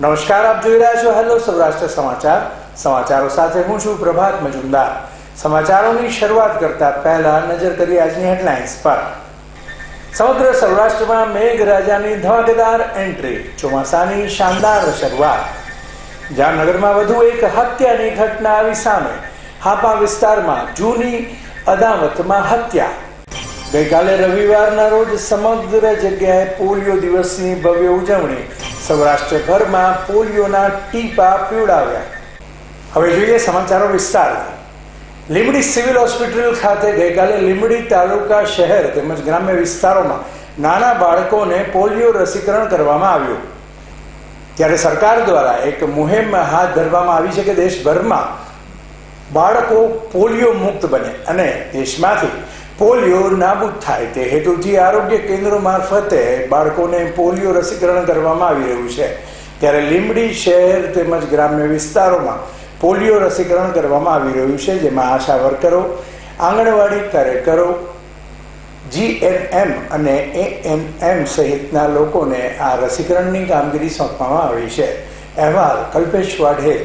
નમસ્કાર, આપ જોઈ રહ્યા છો હેલો સૌરાષ્ટ્ર સમાચાર. સમાચારો સાથે હું છું પ્રભાત મજુમદાર. સમાચારોની શરૂઆત કરતા પહેલા નજર કરીએ આજની હેડલાઇન્સ પર. સમગ્ર સૌરાષ્ટ્રમાં મેઘરાજાની ધમાકેદાર એન્ટ્રી, ચોમાસાની શાનદાર શરૂઆત. જામનગરમાં વધુ એક હત્યાની ઘટના આવી સામે. હાપા વિસ્તારમાં જૂની અદાવતમાં હત્યા. ગઈકાલે રવિવારના રોજ સમગ્ર જગ્યાએ પોલિયો દિવસની ભવ્ય ઉજવણી સૌરાષ્ટ્રભરમાં પોલિયોના ટીપા પીવડાવ્યા. હવે જોઈએ સમાચારો વિસ્તારથી લીંબડી સિવિલ હોસ્પિટલ ખાતે ગઈકાલે લીંબડી તાલુકા શહેર તેમજ ગ્રામ્ય વિસ્તારોમાં નાના બાળકોને પોલિયો રસીકરણ કરવામાં આવ્યું. ત્યારે સરકાર દ્વારા એક મુહિમ હાથ ધરવામાં આવી છે કે દેશભરમાં બાળકો પોલિયો મુક્ત બને અને દેશમાંથી પોલિયો નાબૂદ થાય તે હેતુથી આરોગ્ય કેન્દ્રો મારફતે બાળકોને પોલિયો રસીકરણ કરવામાં આવી રહ્યું છે. ત્યારે લીંબડી શહેર તેમજ ગ્રામ્ય વિસ્તારોમાં પોલિયો રસીકરણ કરવામાં આવી રહ્યું છે, જેમાં આશા વર્કરો, આંગણવાડી કાર્યકરો જીએનએમ અને એએનએમ સહિતના લોકોને આ રસીકરણની કામગીરી સોંપવામાં આવી છે. અહેવાલ કલ્પેશ વાઢેર